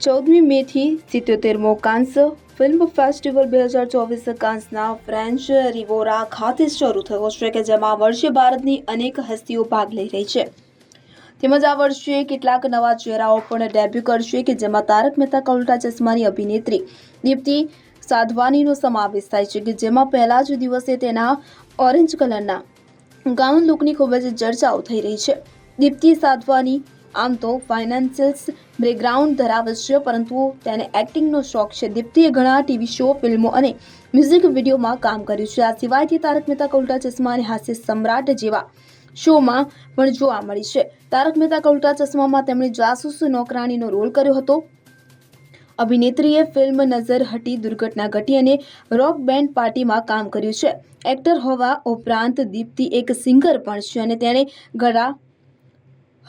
ચૌદમી મેથી સિત્યોતેરમો કાંસ film festival બે હજાર ચોવીસ કાંસના ફ્રેન્ચ રિવોરા ખાતે શરૂ થયો છે કે જેમાં વર્ષે ભારતની અનેક હસ્તીઓ ભાગ લઈ રહી છે. તેમજ આ વર્ષે કેટલાક નવા ચહેરાઓ પણ ડેબ્યુ કરશે કે જેમાં તારક મહેતા કા ઉલ્ટા ચશ્માની અભિનેત્રી દીપ્તિ સાધવાનીનો સમાવેશ થાય છે કે જેમાં પહેલા જ દિવસે તેના ઓરેન્જ કલરના ગાઉન લુકની ખૂબ જ ચર્ચાઓ થઈ રહી છે. દીપ્તિ સાધવાની આમ તો ફાઇનાન્શિયલ્સ બેકગ્રાઉન્ડ ધરાવે છે, પરંતુ તેને એક્ટિંગનો શોખ છે. દીપ્તિએ ઘણા ટીવી શો ફિલ્મો અને મ્યુઝિક વિડીયોમાં કામ કર્યું છે. આ સિવાયથી તારક મહેતા કા ઉલ્ટા ચશ્મા અને હાસ્ય સમ્રાટ જેવા શોમાં પણ જોવા મળી છે. તારક મહેતા કા ચશ્મામાં તેમણે જાસૂસ નોકરાણીનો રોલ કર્યો હતો. અભિનેત્રીએ ફિલ્મ નજર હટી દુર્ઘટના ઘટી અને રોક બેન્ડ પાર્ટીમાં કામ કર્યું છે. એક્ટર હોવા ઉપરાંત દીપ્તિ એક સિંગર પણ છે અને તેણે ઘણા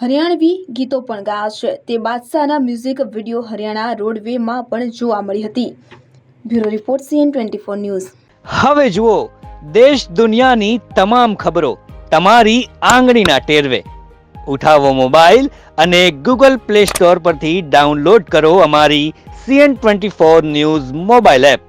હરિયાણવી ગીતો પણ ગાયા છે. તે બાદશાહના મ્યુઝિક વીડિયો હરિયાણા રોડવેમાં પણ જોવા મળી હતી. Bureau report CN twenty four news હવે જુઓ, દેશ દુનિયાની તમામ ખબરો તમારી આંગળીના ટેરવે. ઉઠાવો મોબાઈલ અને ગૂગલ પ્લે સ્ટોર પરથી ડાઉનલોડ કરો અમારી CN twenty four news mobile app